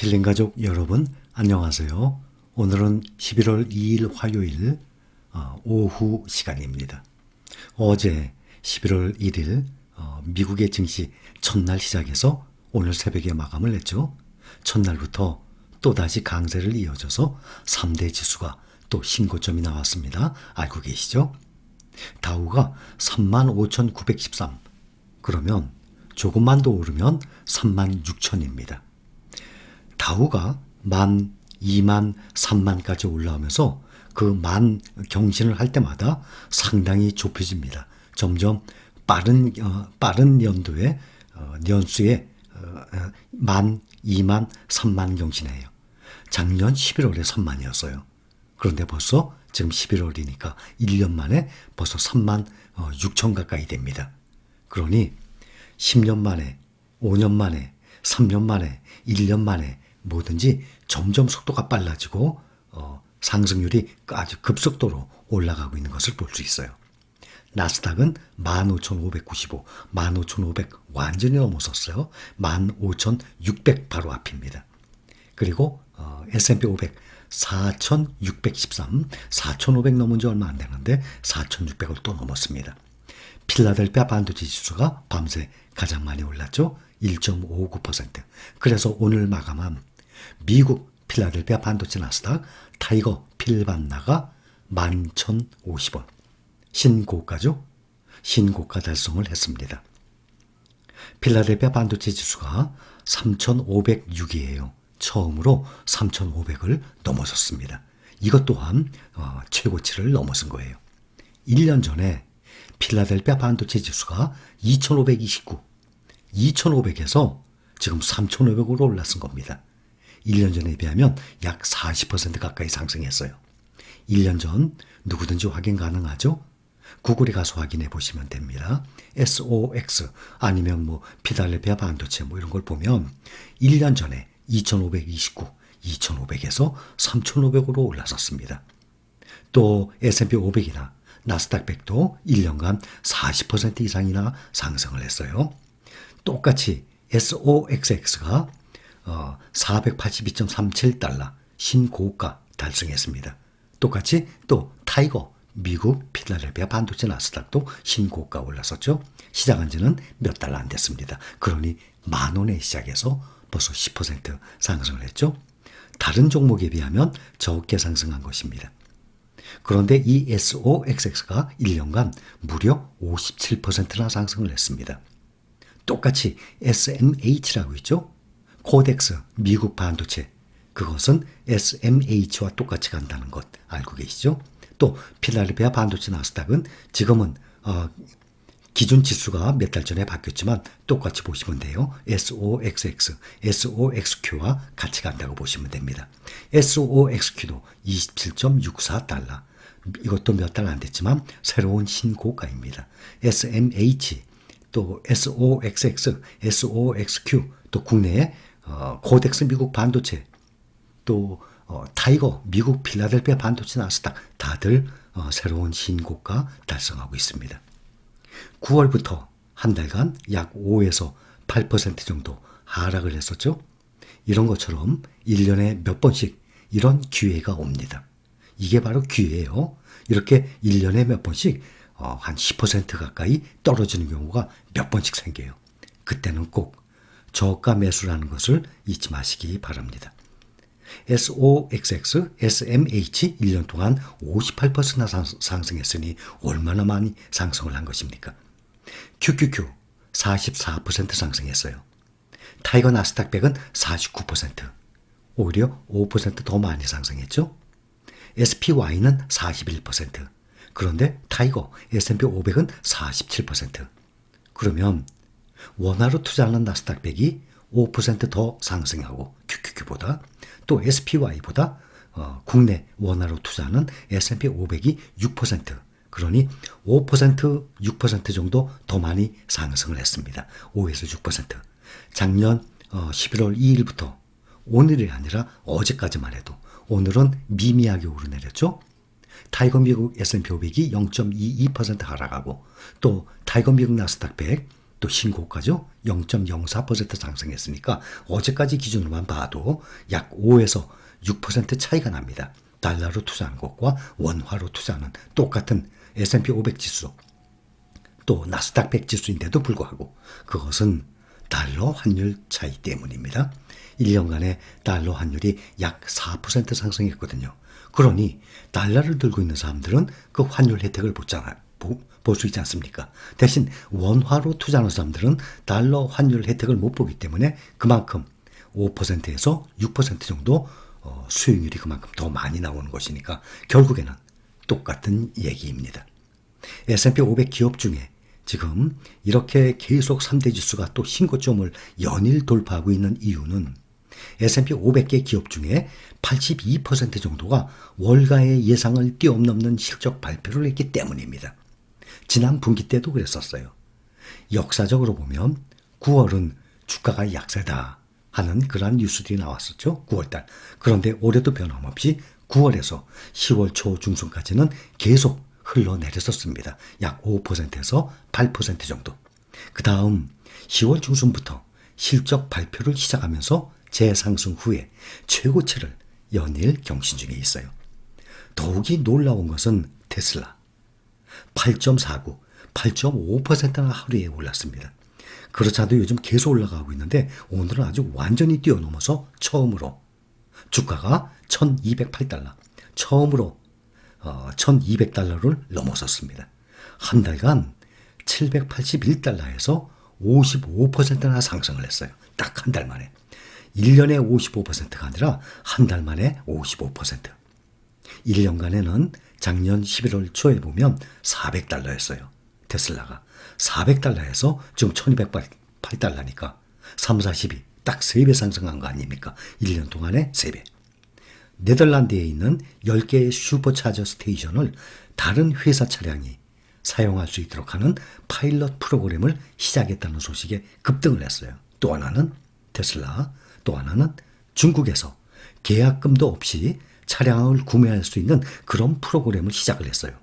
힐링 가족 여러분 안녕하세요. 오늘은 11월 2일 화요일 어, 오후 시간입니다. 어제 11월 1일 어, 미국의 증시 첫날 시작해서 오늘 새벽에 마감을 했죠. 첫날부터 또다시 강세를 이어져서 3대 지수가 또 신고점이 나왔습니다. 알고 계시죠? 다우가 35,913 그러면 조금만 더 오르면 36,000입니다. 다우가 만, 2만, 3만까지 올라오면서 그 만 경신을 할 때마다 상당히 좁혀집니다. 점점 빠른 어, 빠른 연도에 어, 년수에 어, 어, 만, 2만, 3만 경신해요. 작년 11월에 3만이었어요. 그런데 벌써 지금 11월이니까 1년 만에 벌써 3만 6천 가까이 됩니다. 그러니 10년 만에, 5년 만에, 3년 만에, 1년 만에 뭐든지 점점 속도가 빨라지고 어, 상승률이 아주 급속도로 올라가고 있는 것을 볼 수 있어요. 나스닥은 15,595, 15,500 완전히 넘어섰어요. 15,600 바로 앞입니다. 그리고 어, S&P 500 4,613, 4,500 넘은 지 얼마 안 되는데 4,600을 또 넘었습니다. 필라델피아 반도체 지수가 밤새 가장 많이 올랐죠. 1.59%. 그래서 오늘 마감한 미국 필라델피아 반도체 나스닥 타이거 필반나가 11,050원. 신고가죠. 신고가 달성을 했습니다. 필라델피아 반도체 지수가 3,506이에요. 처음으로 3,500을 넘어섰습니다. 이것 또한 어, 최고치를 넘어선 거예요. 1년 전에 필라델피아 반도체 지수가 2,529, 2,500에서 지금 3,500으로 올랐은 겁니다. 1년 전에 비하면 약 40% 가까이 상승했어요. 1년 전 누구든지 확인 가능하죠? 구글에 가서 확인해 보시면 됩니다. SOX 아니면 뭐 피달레피아 반도체 뭐 이런 걸 보면 1년 전에 2529, 2500에서 3500으로 올라섰습니다. 또 S&P 500이나 나스닥 100도 1년간 40% 이상이나 상승을 했어요. 똑같이 SOXX가 어, 482.37달러 신고가 달성했습니다. 똑같이 또 타이거 미국 필라델피아 반도체 나스닥도 신고가 올랐었죠. 시작한 지는 몇달안 됐습니다. 그러니 만 원에 시작해서 벌써 10% 상승을 했죠. 다른 종목에 비하면 적게 상승한 것입니다. 그런데 이 SOXX가 1년간 무려 57%나 상승을 했습니다. 똑같이 SMH라고 있죠. 코덱스 미국 반도체 그것은 SMH와 똑같이 간다는 것 알고 계시죠? 또 필라델피아 반도체 나스닥은 지금은 어, 기준 지수가 몇 달 전에 바뀌었지만 똑같이 보시면 돼요. SOXX, SOXQ와 같이 간다고 보시면 됩니다. SOXQ도 27.64달러. 이것도 몇 달 안 됐지만 새로운 신고가입니다. SMH, 또 SOXX, SOXQ, 또 국내에 어, 코덱스 미국 반도체, 또 어, 타이거 미국 필라델피아 반도체 나스닥 다들 어, 새로운 신고가 달성하고 있습니다. 9월부터 한 달간 약 5에서 8% 정도 하락을 했었죠. 이런 것처럼 1년에 몇 번씩 이런 기회가 옵니다. 이게 바로 기회예요. 이렇게 1년에 몇 번씩 어, 한10% 가까이 떨어지는 경우가 몇 번씩 생겨요. 그때는 꼭 저가 매수라는 것을 잊지 마시기 바랍니다. SOXX, SMH 1년 동안 58%나 상승했으니 얼마나 많이 상승을 한 것입니까? QQQ 44% 상승했어요. 타이거 나스닥 100은 49%, 오히려 5%더 많이 상승했죠. SPY는 41%, 그런데 타이거 S&P 500은 47%. 그러면 원화로 투자하는 나스닥 100이 5%더 상승하고 QQQ보다 또 SPY보다 어, 국내 원화로 투자하는 S&P 500이 6% 그러니 5% 6% 정도 더 많이 상승을 했습니다. 5에서 6%. 작년 어, 11월 2일부터 오늘이 아니라 어제까지만 해도 오늘은 미미하게 오르내렸죠. 타이거 미국 S&P 500이 0.22% 하락하고 또 타이거 미국 나스닥 100 또 신고가죠. 0.04% 상승했으니까 어제까지 기준으로만 봐도 약 5에서 6% 차이가 납니다. 달러로 투자하는 것과 원화로 투자하는 똑같은 S&P 500 지수 또 나스닥 100 지수인데도 불구하고 그것은 달러 환율 차이 때문입니다. 1년간의 달러 환율이 약 4% 상승했거든요. 그러니 달러를 들고 있는 사람들은 그 환율 혜택을 보잖아요. 볼 수 있지 않습니까? 대신 원화로 투자하는 사람들은 달러 환율 혜택을 못 보기 때문에 그만큼 5%에서 6% 정도 어, 수익률이 그만큼 더 많이 나오는 것이니까 결국에는 똑같은 얘기입니다. S&P 500 기업 중에 지금 이렇게 계속 3대 지수가 또 신고점을 연일 돌파하고 있는 이유는 S&P 500개 기업 중에 82% 정도가 월가의 예상을 뛰어넘는 실적 발표를 했기 때문입니다. 지난 분기 때도 그랬었어요. 역사적으로 보면 9월은 주가가 약세다 하는 그러한 뉴스들이 나왔었죠. 9월달. 그런데 올해도 변함없이 9월에서 10월 초 중순까지는 계속 흘러내렸었습니다. 약 5%에서 8% 정도. 그 다음 10월 중순부터 실적 발표를 시작하면서 재상승 후에 최고치를 연일 경신 중에 있어요. 더욱이 놀라운 것은 테슬라. 8.49, 8.5%나 하루에 올랐습니다. 그렇지 않아도 요즘 계속 올라가고 있는데 오늘은 아주 완전히 뛰어넘어서 처음으로 주가가 1208달러, 처음으로 어, 1200달러를 넘어섰습니다. 한 달간 781달러에서 55%나 상승을 했어요. 딱 한 달 만에. 1년에 55%가 아니라 한 달 만에 55%. 1년간에는 작년 11월 초에 보면 400달러였어요. 테슬라가. 400달러에서 지금 1208달러니까 3, 40이 딱 3배 상승한 거 아닙니까? 1년 동안에 3배. 네덜란드에 있는 10개의 슈퍼차저 스테이션을 다른 회사 차량이 사용할 수 있도록 하는 파일럿 프로그램을 시작했다는 소식에 급등을 했어요. 또 하나는 테슬라, 또 하나는 중국에서 계약금도 없이 차량을 구매할 수 있는 그런 프로그램을 시작을 했어요.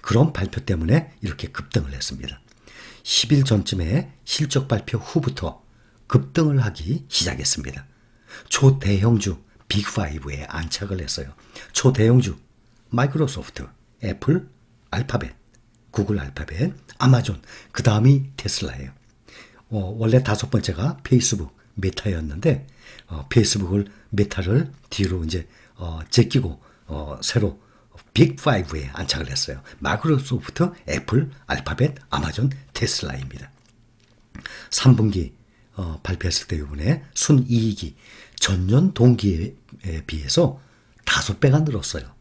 그런 발표 때문에 이렇게 급등을 했습니다. 10일 전쯤에 실적 발표 후부터 급등을 하기 시작했습니다. 초대형주 빅5에 안착을 했어요. 초대형주 마이크로소프트, 애플, 알파벳, 구글 알파벳, 아마존, 그 다음이 테슬라예요. 어, 원래 다섯 번째가 페이스북, 메타였는데 어, 페이스북을 메타를 뒤로 이제 어, 제끼고 어, 새로 빅5에 안착을 했어요. 마이크로소프트, 애플, 알파벳, 아마존, 테슬라입니다. 3분기 어, 발표했을 때 이번에 순이익이 전년 동기에 비해서 5배가 늘었어요.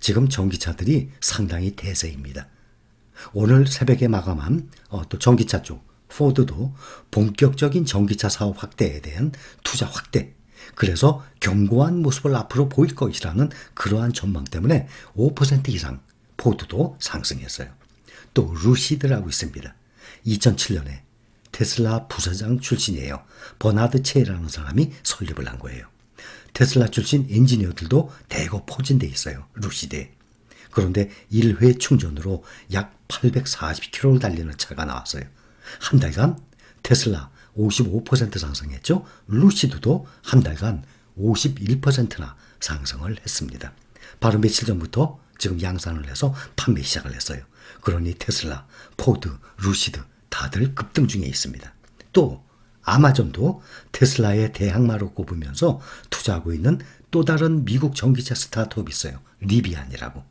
지금 전기차들이 상당히 대세입니다. 오늘 새벽에 마감한 어, 또 전기차 쪽 포드도 본격적인 전기차 사업 확대에 대한 투자 확대 그래서 견고한 모습을 앞으로 보일 것이라는 그러한 전망 때문에 5% 이상 포드도 상승했어요. 또 루시드라고 있습니다. 2007년에 테슬라 부사장 출신이에요. 버나드 체라는 사람이 설립을 한 거예요. 테슬라 출신 엔지니어들도 대거 포진돼 있어요. 루시드에. 그런데 1회 충전으로 약 840km를 달리는 차가 나왔어요. 한 달간 테슬라 55% 상승했죠. 루시드도 한 달간 51%나 상승을 했습니다. 바로 며칠 전부터 지금 양산을 해서 판매 시작을 했어요. 그러니 테슬라, 포드, 루시드 다들 급등 중에 있습니다. 또 아마존도 테슬라의 대항마로 꼽으면서 투자하고 있는 또 다른 미국 전기차 스타트업이 있어요. 리비안이라고.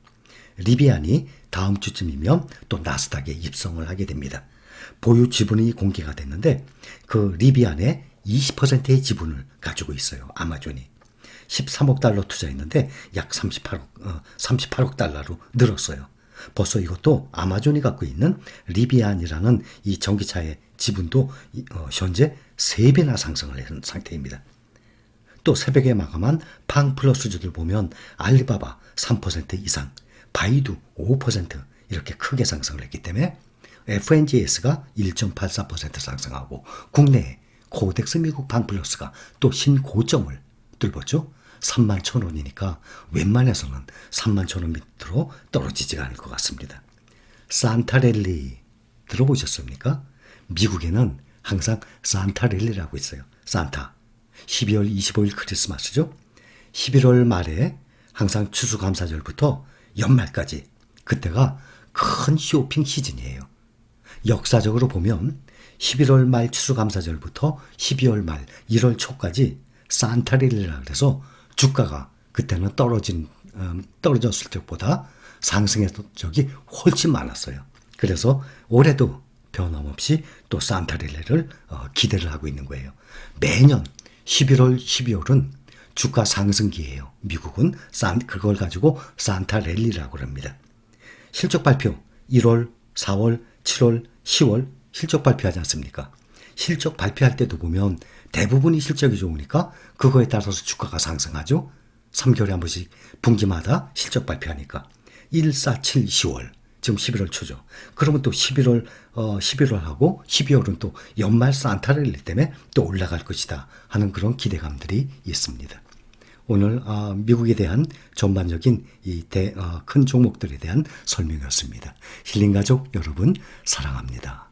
리비안이 다음 주쯤이면 또 나스닥에 입성을 하게 됩니다. 보유 지분이 공개가 됐는데 그 리비안의 20%의 지분을 가지고 있어요. 아마존이. 13억 달러 투자했는데 약 38억, 어, 38억 달러로 늘었어요. 벌써 이것도 아마존이 갖고 있는 리비안이라는 이 전기차의 지분도 어, 현재 3배나 상승을 한 상태입니다. 또 새벽에 마감한 팡 플러스주들 보면 알리바바 3% 이상, 바이두 5% 이렇게 크게 상승을 했기 때문에 FNGS가 1.84% 상승하고 국내 코덱스 미국 방플러스가 또 신고점을 뚫었죠. 3만 천 원이니까 웬만해서는 3만 천 원 밑으로 떨어지지가 않을 것 같습니다. 산타렐리 들어보셨습니까? 미국에는 항상 산타랠리라고 있어요. 산타. 12월 25일 크리스마스죠. 11월 말에 항상 추수감사절부터 연말까지 그때가 큰 쇼핑 시즌이에요. 역사적으로 보면 11월 말 추수감사절부터 12월 말 1월 초까지 산타릴리라 그래서 주가가 그때는 떨어진 음, 떨어졌을 적보다 상승했던 적이 훨씬 많았어요. 그래서 올해도 변함없이 또 산타릴레를 어, 기대를 하고 있는 거예요. 매년 11월, 12월은 주가 상승기예요. 미국은 산 그걸 가지고 산타랠리라고 합니다. 실적 발표 1월, 4월, 7월, 10월 실적 발표하지 않습니까? 실적 발표할 때도 보면 대부분이 실적이 좋으니까 그거에 따라서 주가가 상승하죠. 3개월에 한 번씩 분기마다 실적 발표하니까 1, 4, 7, 10월 지금 11월 초죠. 그러면 또 11월 어 11월하고 12월은 또 연말 산타랠리 때문에 또 올라갈 것이다 하는 그런 기대감들이 있습니다. 오늘 아, 미국에 대한 전반적인 이큰 종목들에 대한 설명이었습니다. 힐링 가족 여러분 사랑합니다.